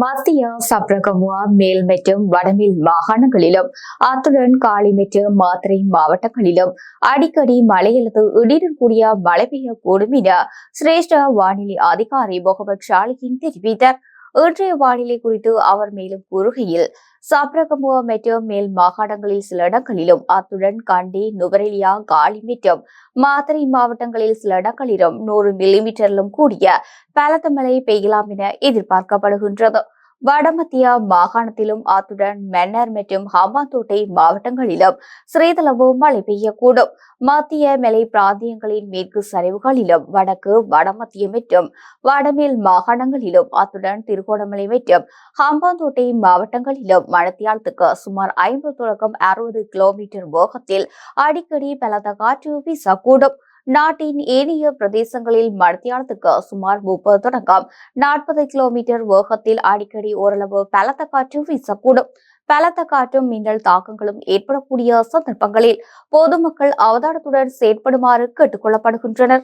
மத்திய சப்ரகமுவா மேல் மற்றும் வடமேல் மாகாணங்களிலும் அத்துடன் காலி மற்றும் மாத்திரை மாவட்டங்களிலும் அடிக்கடி மழை அல்லது இடியுடன் கூடிய மழை பெய்யக்கூடும் என சிரேஷ்ட வானிலை அதிகாரி முகமது ஷாலிகின் தெரிவித்தார். இன்றைய வானிலை குறித்து அவர் மேலும் கூறுகையில் சப்ரகமுவா மற்றும் மேல் மாகாணங்களில் சில இடங்களிலும் அத்துடன் கண்டி நுவரெலியா காலி மற்றும் மாத்தறை மாவட்டங்களில் சில இடங்களிலும் நூறு மில்லிமீட்டரிலும் கூடிய பலத்த மழை பெய்யலாம் என எதிர்பார்க்கப்படுகின்றது. வடமத்திய மாகாணத்திலும் அத்துடன் மன்னர் மற்றும் ஹம்பாந்தோட்டை மாவட்டங்களிலும் சிறிதளவு மழை பெய்யக்கூடும். மத்திய மலை பிராந்தியங்களின் மேற்கு சரிவுகளிலும் வடக்கு வடமத்திய மற்றும் வடமேல் மாகாணங்களிலும் அத்துடன் திருகோணமலை மற்றும் ஹம்பாந்தோட்டை மாவட்டங்களிலும் மழத்தியாலத்துக்கு சுமார் ஐம்பது தொடக்கம் அறுபது கிலோமீட்டர் வேகத்தில் அடிக்கடி பலத்த காற்று வீசக்கூடும். நாட்டின் ஏனைய பிரதேசங்களில் மத்தியானத்துக்கு சுமார் முப்பது தொடக்கம். நாற்பது கிலோமீட்டர் வேகத்தில் அடிக்கடி ஓரளவு பலத்த காற்று வீசக்கூடும். பலத்த காற்றும் மின்னல் தாக்கங்களும் ஏற்படக்கூடிய சந்தர்ப்பங்களில் பொதுமக்கள் அவதானத்துடன் செயற்படுமாறு கேட்டுக் கொள்ளப்படுகின்றனர்.